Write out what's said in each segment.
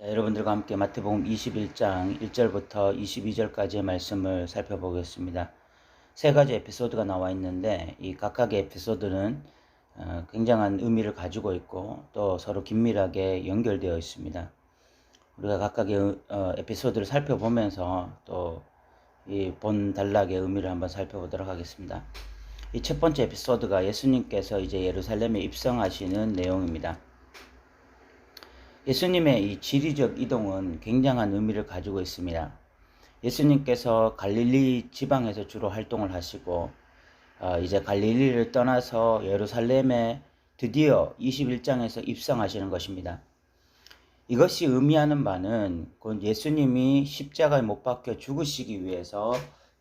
자, 여러분들과 함께 마태복음 21장 1절부터 22절까지의 말씀을 살펴보겠습니다. 세 가지 에피소드가 나와 있는데 이 각각의 에피소드는 어, 굉장한 의미를 가지고 있고 또 서로 긴밀하게 연결되어 있습니다. 우리가 각각의 어, 에피소드를 살펴보면서 또 이 본 단락의 의미를 한번 살펴보도록 하겠습니다. 이 첫 번째 에피소드가 예수님께서 이제 예루살렘에 입성하시는 내용입니다. 예수님의 이 지리적 이동은 굉장한 의미를 가지고 있습니다. 예수님께서 갈릴리 지방에서 주로 활동을 하시고 어, 이제 갈릴리를 떠나서 예루살렘에 드디어 21장에서 입성하시는 것입니다. 이것이 의미하는 바는 곧 예수님이 십자가에 못 박혀 죽으시기 위해서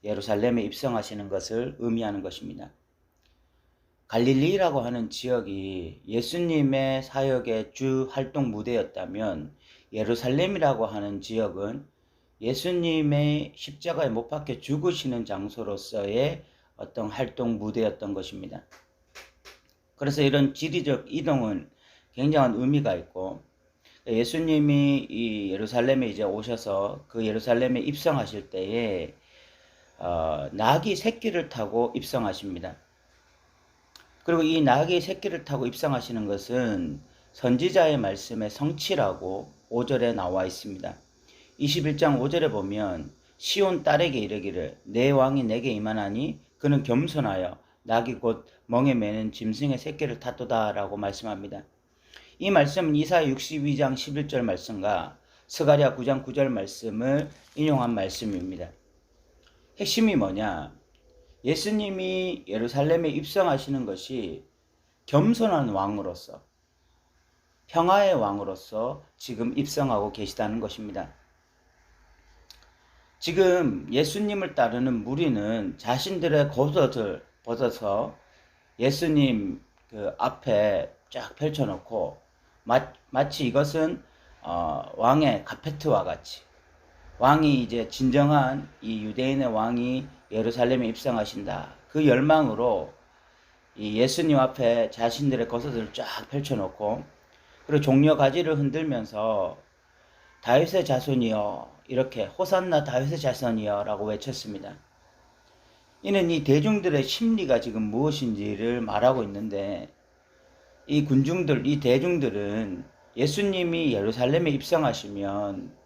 예루살렘에 입성하시는 것을 의미하는 것입니다. 갈릴리라고 하는 지역이 예수님의 사역의 주 활동 무대였다면 예루살렘이라고 하는 지역은 예수님의 십자가에 못 박혀 죽으시는 장소로서의 어떤 활동 무대였던 것입니다. 그래서 이런 지리적 이동은 굉장한 의미가 있고 예수님이 이 예루살렘에 이제 오셔서 그 예루살렘에 입성하실 때에 어, 낙이 새끼를 타고 입성하십니다. 그리고 이 낙이 새끼를 타고 입성하시는 것은 선지자의 말씀의 성취라고 5절에 나와 있습니다. 21장 5절에 보면 시온 딸에게 이르기를 내 왕이 내게 임하나니 그는 겸손하여 낙이 곧 멍에 매는 짐승의 새끼를 탔도다라고 말씀합니다. 이 말씀은 이사 62장 11절 말씀과 스가랴 9장 9절 말씀을 인용한 말씀입니다. 핵심이 뭐냐? 예수님이 예루살렘에 입성하시는 것이 겸손한 왕으로서 평화의 왕으로서 지금 입성하고 계시다는 것입니다. 지금 예수님을 따르는 무리는 자신들의 겉옷을 벗어서 예수님 그 앞에 쫙 펼쳐놓고 마, 마치 이것은 어, 왕의 카페트와 같이 왕이 이제 진정한 이 유대인의 왕이 예루살렘에 입성하신다. 그 열망으로 이 예수님 앞에 자신들의 겉옷을 쫙 펼쳐놓고 그리고 종려 가지를 흔들면서 다윗의 자손이여 이렇게 호산나 다윗의 자손이여라고 외쳤습니다. 이는 이 대중들의 심리가 지금 무엇인지를 말하고 있는데 이 군중들, 이 대중들은 예수님이 예루살렘에 입성하시면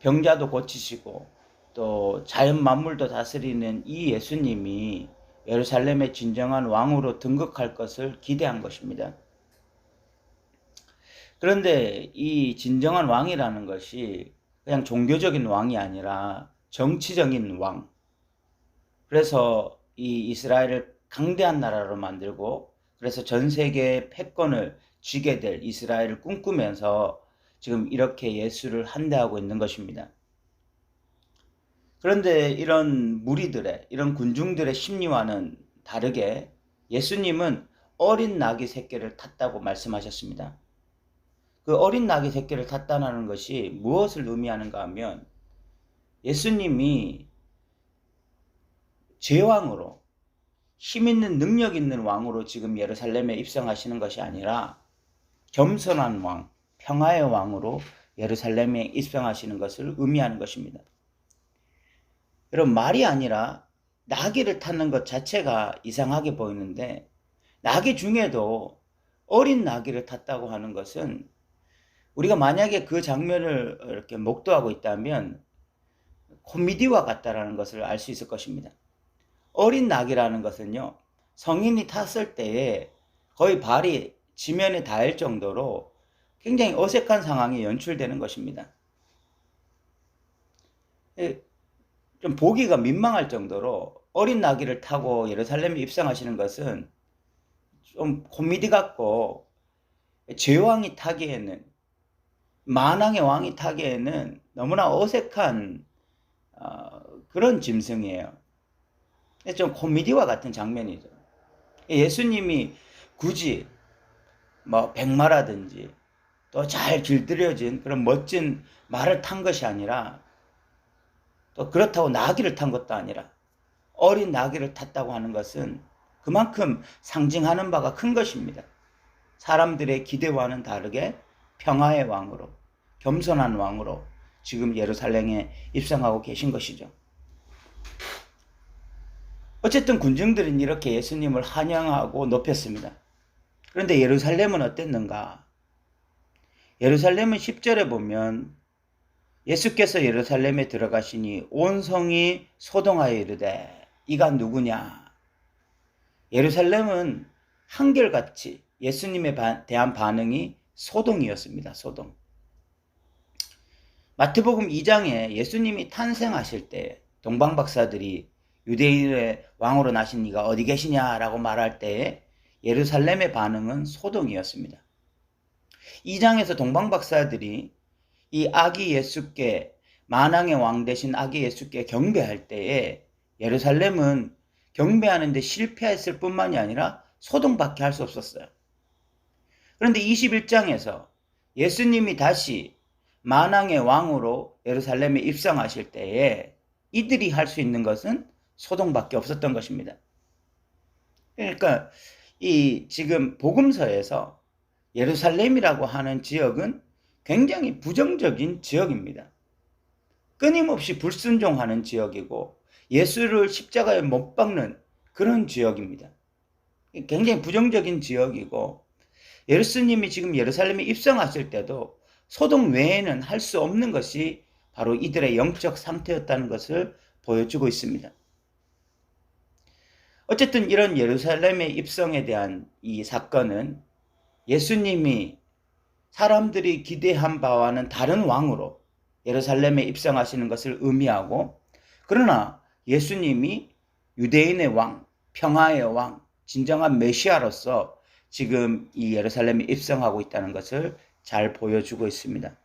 병자도 고치시고 또 자연 만물도 다스리는 이 예수님이 예루살렘의 진정한 왕으로 등극할 것을 기대한 것입니다. 그런데 이 진정한 왕이라는 것이 그냥 종교적인 왕이 아니라 정치적인 왕. 그래서 이 이스라엘을 강대한 나라로 만들고 그래서 전 세계의 패권을 쥐게 될 이스라엘을 꿈꾸면서 지금 이렇게 예수를 한대하고 있는 것입니다. 그런데 이런 무리들의, 이런 군중들의 심리와는 다르게 예수님은 어린 나귀 새끼를 탔다고 말씀하셨습니다. 그 어린 나귀 새끼를 탔다는 것이 무엇을 의미하는가 하면 예수님이 제왕으로 힘 있는 능력 있는 왕으로 지금 예루살렘에 입성하시는 것이 아니라 겸손한 왕, 평화의 왕으로 예루살렘에 입성하시는 것을 의미하는 것입니다. 여러분 말이 아니라 나귀를 타는 것 자체가 이상하게 보이는데 나귀 중에도 어린 나귀를 탔다고 하는 것은 우리가 만약에 그 장면을 이렇게 목도하고 있다면 코미디와 같다라는 것을 알 수 있을 것입니다. 어린 낙이라는 것은요, 성인이 탔을 때에 거의 발이 지면에 닿을 정도로 굉장히 어색한 상황이 연출되는 것입니다. 좀 보기가 민망할 정도로 어린 나귀를 타고 예루살렘에 입성하시는 것은 좀 코미디 같고 제왕이 타기에는 만왕의 왕이 타기에는 너무나 어색한 어, 그런 짐승이에요. 좀 코미디와 같은 장면이죠. 예수님이 굳이 뭐 백마라든지 또 잘 길들여진 그런 멋진 말을 탄 것이 아니라 또 그렇다고 나귀를 탄 것도 아니라 어린 나귀를 탔다고 하는 것은 그만큼 상징하는 바가 큰 것입니다. 사람들의 기대와는 다르게 평화의 왕으로 겸손한 왕으로 지금 예루살렘에 입성하고 계신 것이죠. 어쨌든 군중들은 이렇게 예수님을 환영하고 높였습니다. 그런데 예루살렘은 어땠는가? 예루살렘은 10절에 보면 예수께서 예루살렘에 들어가시니 온 성이 소동하여 이르되 이가 누구냐? 예루살렘은 한결같이 예수님에 대한 반응이 소동이었습니다. 소동. 마태복음 2장에 예수님이 탄생하실 때 동방 박사들이 유대인의 왕으로 나신 이가 어디 계시냐라고 말할 때 예루살렘의 반응은 소동이었습니다. 2장에서 동방 박사들이 이 아기 예수께 만왕의 왕 대신 아기 예수께 경배할 때에 예루살렘은 경배하는데 실패했을 뿐만이 아니라 소동밖에 할 수 없었어요. 그런데 21장에서 예수님이 다시 만왕의 왕으로 예루살렘에 입성하실 때에 이들이 할 수 있는 것은 소동밖에 없었던 것입니다. 그러니까 이 지금 복음서에서 예루살렘이라고 하는 지역은 굉장히 부정적인 지역입니다. 끊임없이 불순종하는 지역이고 예수를 십자가에 못 박는 그런 지역입니다. 굉장히 부정적인 지역이고 예수님이 지금 예루살렘에 입성하실 때도 소동 외에는 할 수 없는 것이 바로 이들의 영적 상태였다는 것을 보여주고 있습니다. 어쨌든 이런 예루살렘의 입성에 대한 이 사건은 예수님이 사람들이 기대한 바와는 다른 왕으로 예루살렘에 입성하시는 것을 의미하고 그러나 예수님이 유대인의 왕, 평화의 왕, 진정한 메시아로서 지금 이 예루살렘에 입성하고 있다는 것을 잘 보여주고 있습니다.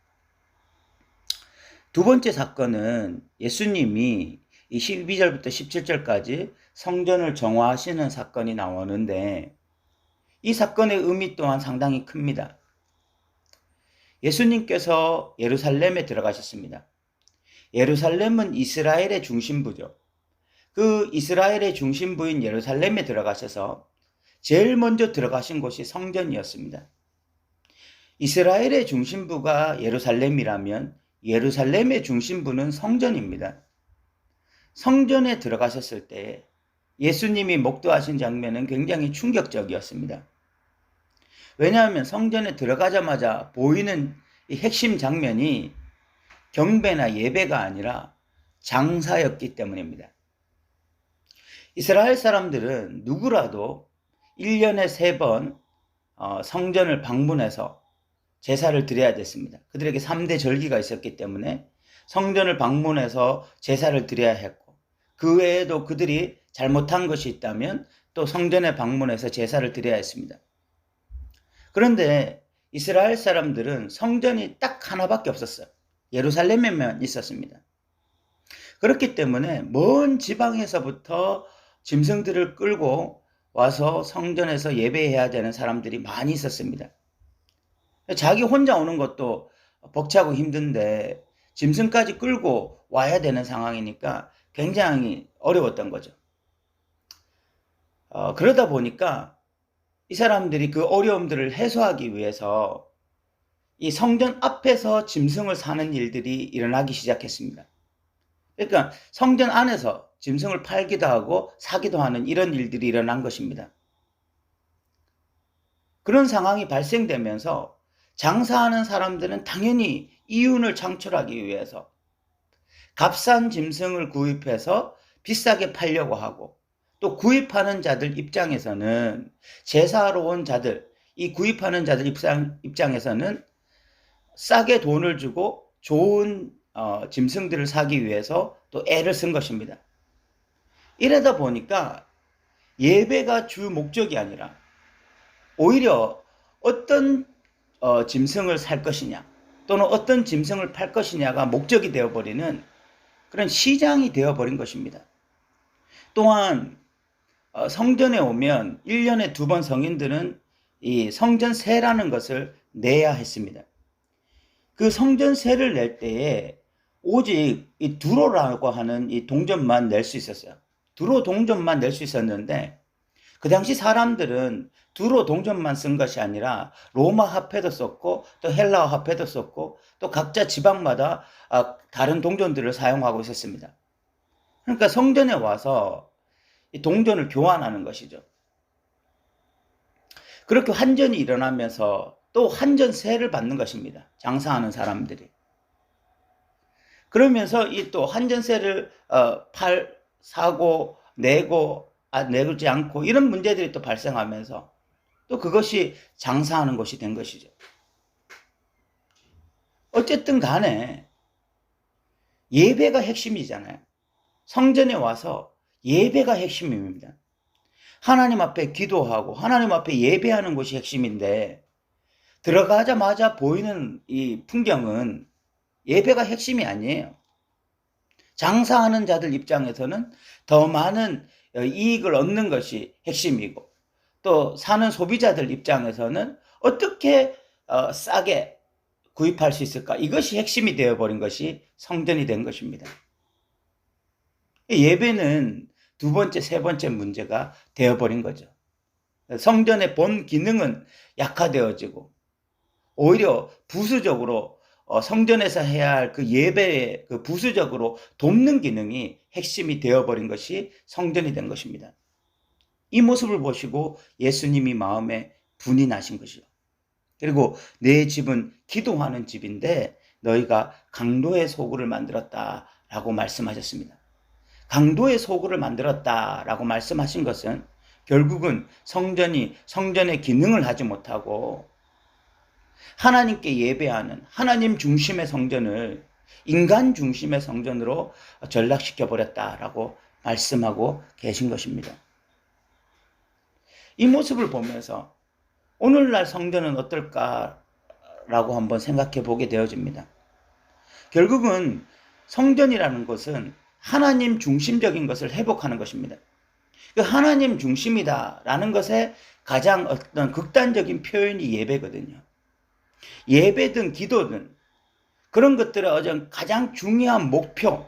두 번째 사건은 예수님이 이 12절부터 17절까지 성전을 정화하시는 사건이 나오는데 이 사건의 의미 또한 상당히 큽니다. 예수님께서 예루살렘에 들어가셨습니다. 예루살렘은 이스라엘의 중심부죠. 그 이스라엘의 중심부인 예루살렘에 들어가셔서 제일 먼저 들어가신 곳이 성전이었습니다. 이스라엘의 중심부가 예루살렘이라면 예루살렘의 중심부는 성전입니다. 성전에 들어가셨을 때 예수님이 목도하신 장면은 굉장히 충격적이었습니다. 왜냐하면 성전에 들어가자마자 보이는 핵심 장면이 경배나 예배가 아니라 장사였기 때문입니다. 이스라엘 사람들은 누구라도 1년에 3번 어, 성전을 방문해서 제사를 드려야 됐습니다. 그들에게 3대 절기가 있었기 때문에 성전을 방문해서 제사를 드려야 했고 그 외에도 그들이 잘못한 것이 있다면 또 성전에 방문해서 제사를 드려야 했습니다. 그런데 이스라엘 사람들은 성전이 딱 하나밖에 없었어요. 예루살렘에만 있었습니다. 그렇기 때문에 먼 지방에서부터 짐승들을 끌고 와서 성전에서 예배해야 되는 사람들이 많이 있었습니다. 자기 혼자 오는 것도 벅차고 힘든데 짐승까지 끌고 와야 되는 상황이니까 굉장히 어려웠던 거죠. 어, 그러다 보니까 이 사람들이 그 어려움들을 해소하기 위해서 이 성전 앞에서 짐승을 사는 일들이 일어나기 시작했습니다. 그러니까 성전 안에서 짐승을 팔기도 하고 사기도 하는 이런 일들이 일어난 것입니다. 그런 상황이 발생되면서 장사하는 사람들은 당연히 이윤을 창출하기 위해서 값싼 짐승을 구입해서 비싸게 팔려고 하고 또 구입하는 자들 입장에서는 제사하러 온 자들, 이 구입하는 자들 입장, 입장에서는 싸게 돈을 주고 좋은 어, 짐승들을 사기 위해서 또 애를 쓴 것입니다. 이러다 보니까 예배가 주 목적이 아니라 오히려 어떤 어, 짐승을 살 것이냐 또는 어떤 짐승을 팔 것이냐가 목적이 되어버리는 그런 시장이 되어버린 것입니다. 또한 어, 성전에 오면 1년에 두 번 성인들은 이 성전세라는 것을 내야 했습니다. 그 성전세를 낼 때에 오직 이 두로라고 하는 이 동전만 낼 수 있었어요. 두로 동전만 낼 수 있었는데 그 당시 사람들은 두로 동전만 쓴 것이 아니라 로마 화폐도 썼고 또 헬라어 화폐도 썼고 또 각자 지방마다 아, 다른 동전들을 사용하고 있었습니다. 그러니까 성전에 와서 이 동전을 교환하는 것이죠. 그렇게 환전이 일어나면서 또 환전세를 받는 것입니다. 장사하는 사람들이. 그러면서 이 또 환전세를 어, 팔 사고 내고 아, 내지 않고 이런 문제들이 또 발생하면서 또 그것이 장사하는 것이 된 것이죠. 어쨌든 간에 예배가 핵심이잖아요. 성전에 와서 예배가 핵심입니다. 하나님 앞에 기도하고 하나님 앞에 예배하는 것이 핵심인데 들어가자마자 보이는 이 풍경은 예배가 핵심이 아니에요. 장사하는 자들 입장에서는 더 많은 이익을 얻는 것이 핵심이고 또 사는 소비자들 입장에서는 어떻게 어, 싸게 구입할 수 있을까? 이것이 핵심이 되어버린 것이 성전이 된 것입니다. 예배는 두 번째, 세 번째 문제가 되어버린 거죠. 성전의 본 기능은 약화되어지고 오히려 부수적으로 어, 성전에서 해야 할 그 예배의 그 부수적으로 돕는 기능이 핵심이 되어버린 것이 성전이 된 것입니다. 이 모습을 보시고 예수님이 마음에 분이 나신 것이요. 그리고 내 집은 기도하는 집인데 너희가 강도의 소굴을 만들었다라고 말씀하셨습니다. 강도의 소굴을 만들었다라고 말씀하신 것은 결국은 성전이 성전의 기능을 하지 못하고 하나님께 예배하는 하나님 중심의 성전을 인간 중심의 성전으로 전락시켜 버렸다라고 말씀하고 계신 것입니다. 이 모습을 보면서 오늘날 성전은 어떨까라고 한번 생각해 보게 되어집니다. 결국은 성전이라는 것은 하나님 중심적인 것을 회복하는 것입니다. 그 하나님 중심이다라는 것에 가장 어떤 극단적인 표현이 예배거든요. 예배든 기도든 그런 것들의 어떤 가장 중요한 목표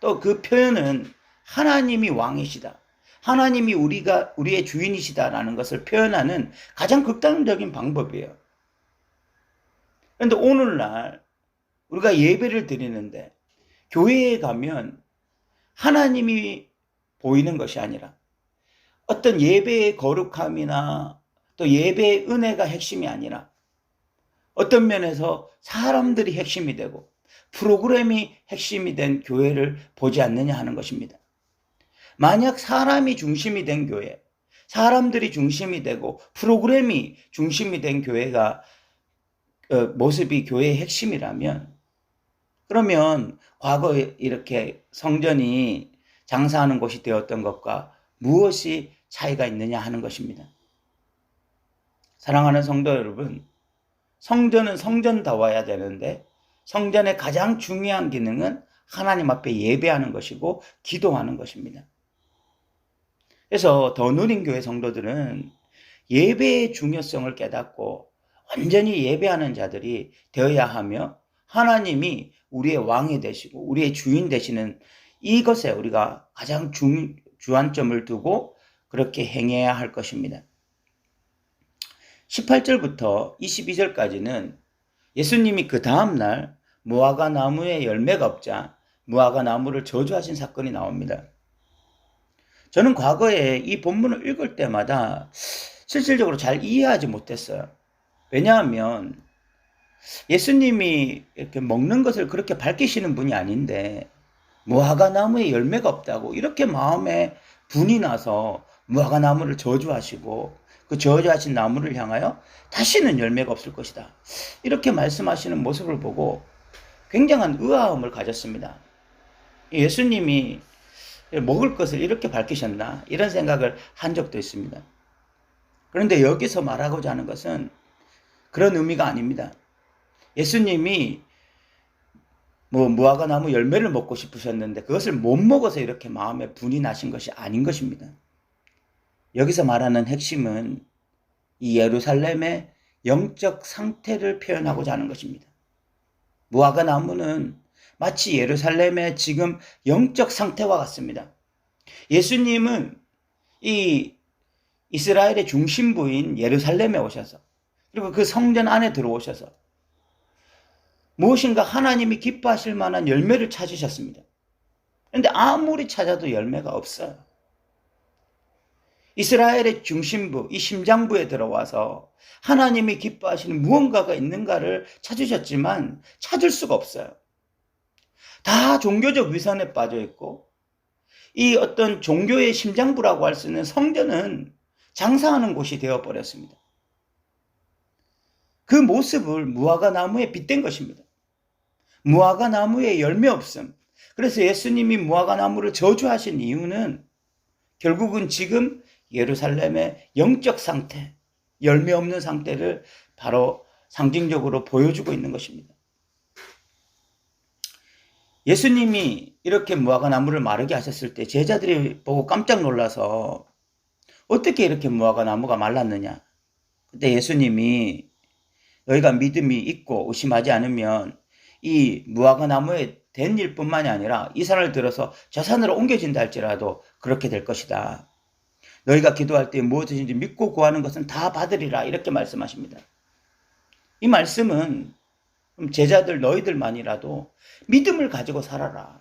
또 그 표현은 하나님이 왕이시다. 하나님이 우리가 우리의 주인이시다라는 것을 표현하는 가장 극단적인 방법이에요. 그런데 오늘날 우리가 예배를 드리는데 교회에 가면 하나님이 보이는 것이 아니라 어떤 예배의 거룩함이나 또 예배의 은혜가 핵심이 아니라 어떤 면에서 사람들이 핵심이 되고 프로그램이 핵심이 된 교회를 보지 않느냐 하는 것입니다. 만약 사람이 중심이 된 교회, 사람들이 중심이 되고 프로그램이 중심이 된 교회가 어, 모습이 교회의 핵심이라면 그러면 과거에 이렇게 성전이 장사하는 곳이 되었던 것과 무엇이 차이가 있느냐 하는 것입니다. 사랑하는 성도 여러분, 성전은 성전다워야 되는데 성전의 가장 중요한 기능은 하나님 앞에 예배하는 것이고 기도하는 것입니다. 그래서 더 누린 교회 성도들은 예배의 중요성을 깨닫고 완전히 예배하는 자들이 되어야 하며 하나님이 우리의 왕이 되시고 우리의 주인 되시는 이것에 우리가 가장 중, 주안점을 두고 그렇게 행해야 할 것입니다. 18절부터 22절까지는 예수님이 그 다음날 무화과 나무에 열매가 없자 무화과 나무를 저주하신 사건이 나옵니다. 저는 과거에 이 본문을 읽을 때마다 실질적으로 잘 이해하지 못했어요. 왜냐하면 예수님이 이렇게 먹는 것을 그렇게 밝히시는 분이 아닌데 무화과 나무에 열매가 없다고 이렇게 마음에 분이 나서 무화과 나무를 저주하시고 그 저주하신 나무를 향하여 다시는 열매가 없을 것이다. 이렇게 말씀하시는 모습을 보고 굉장한 의아함을 가졌습니다. 예수님이 먹을 것을 이렇게 밝히셨나? 이런 생각을 한 적도 있습니다. 그런데 여기서 말하고자 하는 것은 그런 의미가 아닙니다. 예수님이 뭐 무화과 나무 열매를 먹고 싶으셨는데 그것을 못 먹어서 이렇게 마음에 분이 나신 것이 아닌 것입니다. 여기서 말하는 핵심은 이 예루살렘의 영적 상태를 표현하고자 하는 것입니다. 무화과 나무는 마치 예루살렘의 지금 영적 상태와 같습니다. 예수님은 이 이스라엘의 중심부인 예루살렘에 오셔서 그리고 그 성전 안에 들어오셔서 무엇인가 하나님이 기뻐하실 만한 열매를 찾으셨습니다. 그런데 아무리 찾아도 열매가 없어요. 이스라엘의 중심부, 이 심장부에 들어와서 하나님이 기뻐하시는 무언가가 있는가를 찾으셨지만 찾을 수가 없어요. 다 종교적 위선에 빠져 있고 이 어떤 종교의 심장부라고 할 수 있는 성전은 장사하는 곳이 되어 버렸습니다. 그 모습을 무화과 나무에 빗댄 것입니다. 무화과 나무에 열매 없음. 그래서 예수님이 무화과 나무를 저주하신 이유는 결국은 지금 예루살렘의 영적 상태, 열매 없는 상태를 바로 상징적으로 보여주고 있는 것입니다. 예수님이 이렇게 무화과 나무를 마르게 하셨을 때 제자들이 보고 깜짝 놀라서 어떻게 이렇게 무화과 나무가 말랐느냐? 그때 예수님이 너희가 믿음이 있고 의심하지 않으면 이 무화과 나무에 된 일뿐만이 아니라 이 산을 들어서 저 산으로 옮겨진다 할지라도 그렇게 될 것이다. 너희가 기도할 때 무엇이든지 믿고 구하는 것은 다 받으리라 이렇게 말씀하십니다. 이 말씀은 제자들 너희들만이라도 믿음을 가지고 살아라.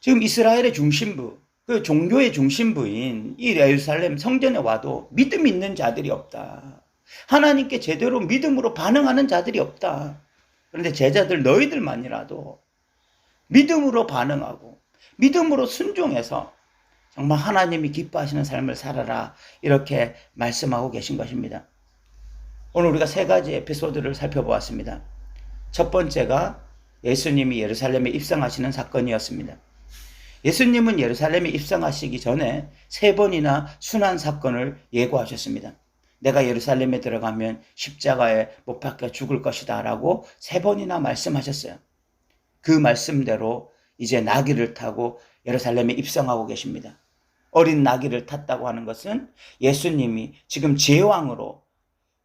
지금 이스라엘의 중심부, 그 종교의 중심부인 이 예루살렘 성전에 와도 믿음 있는 자들이 없다. 하나님께 제대로 믿음으로 반응하는 자들이 없다. 그런데 제자들 너희들만이라도 믿음으로 반응하고 믿음으로 순종해서 정말 하나님이 기뻐하시는 삶을 살아라. 이렇게 말씀하고 계신 것입니다. 오늘 우리가 세 가지 에피소드를 살펴보았습니다. 첫 번째가 예수님이 예루살렘에 입성하시는 사건이었습니다. 예수님은 예루살렘에 입성하시기 전에 세 번이나 순환 사건을 예고하셨습니다. 내가 예루살렘에 들어가면 십자가에 못 박혀 죽을 것이다 라고 세 번이나 말씀하셨어요. 그 말씀대로 이제 나귀를 타고 예루살렘에 입성하고 계십니다. 어린 나귀를 탔다고 하는 것은 예수님이 지금 제왕으로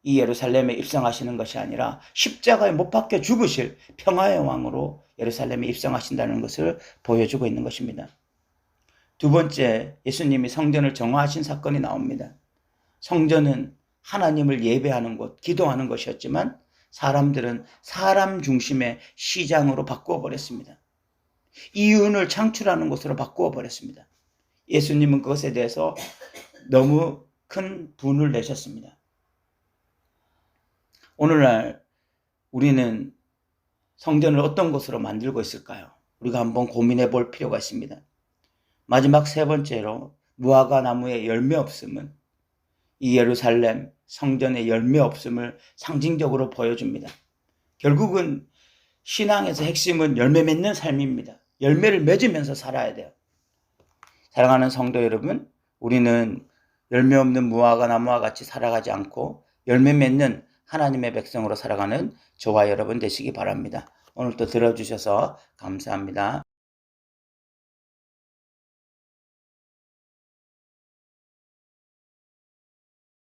이 예루살렘에 입성하시는 것이 아니라 십자가에 못 박혀 죽으실 평화의 왕으로 예루살렘에 입성하신다는 것을 보여주고 있는 것입니다. 두 번째, 예수님이 성전을 정화하신 사건이 나옵니다. 성전은 하나님을 예배하는 곳, 기도하는 것이었지만 사람들은 사람 중심의 시장으로 바꾸어 버렸습니다. 이윤을 창출하는 곳으로 바꾸어 버렸습니다. 예수님은 그것에 대해서 너무 큰 분을 내셨습니다. 오늘날 우리는 성전을 어떤 곳으로 만들고 있을까요? 우리가 한번 고민해 볼 필요가 있습니다. 마지막 세 번째로 무화과 나무에 열매 없음은 이 예루살렘 성전의 열매 없음을 상징적으로 보여줍니다. 결국은 신앙에서 핵심은 열매 맺는 삶입니다. 열매를 맺으면서 살아야 돼요. 사랑하는 성도 여러분, 우리는 열매 없는 무화과 나무와 같이 살아가지 않고 열매 맺는 하나님의 백성으로 살아가는 저와 여러분 되시기 바랍니다. 오늘도 들어주셔서 감사합니다.